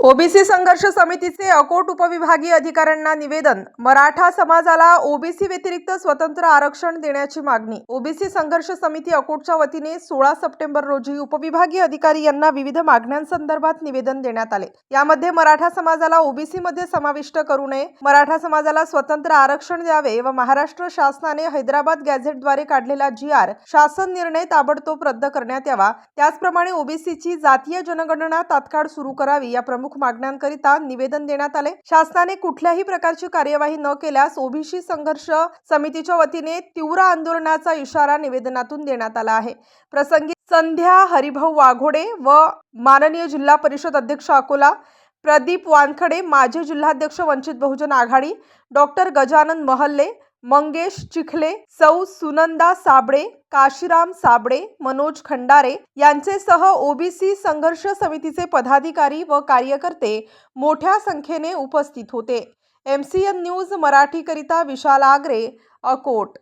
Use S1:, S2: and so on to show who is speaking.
S1: OBC संघर्ष समितीचे अकोट उपविभागीय अधिकाऱ्यांना निवेदन. मराठा समाजाला ओबीसी व्यतिरिक्त स्वतंत्र आरक्षण देण्याची मागणी. ओबीसी संघर्ष समिती अकोटच्या वतीने सोळा सप्टेंबर रोजी उपविभागीय अधिकारी यांना विविध मागण्यांसंदर्भात निवेदन देण्यात आले. यामध्ये मराठा समाजाला ओबीसी मध्ये समाविष्ट करू नये मराठा समाजाला स्वतंत्र आरक्षण द्यावे व महाराष्ट्र शासनाने हैदराबाद गॅझेटद्वारे काढलेला जी आर शासन निर्णय ताबडतोब रद्द करण्यात यावा. त्याचप्रमाणे ओबीसीची जातीय जनगणना तात्काळ सुरू करावी या प्रमुख मागण्यांकरिता निवेदन देण्यात आले. शासनाने कुठल्याही प्रकारची कार्यवाही न केल्यास ओबीसी संघर्ष समितीच्या वतीने तीव्र आंदोलनाचा इशारा निवेदनातून देण्यात आला आहे. प्रसंगी संध्या हरिभाऊ वाघोडे व माननीय जिल्हा परिषद अध्यक्ष अकोला प्रदीप वानखडे माजी जिल्हाध्यक्ष वंचित बहुजन आघाडी डॉक्टर गजानन महल्ले मंगेश चिखले सौ सुनंदा साबळे काशीराम साबळे मनोज खंडारे यांचेसह ओबीसी संघर्ष समितीचे पदाधिकारी व कार्यकर्ते मोठ्या संख्येने उपस्थित होते. एम सी एन न्यूज मराठीकरिता विशाल आगरे अकोट.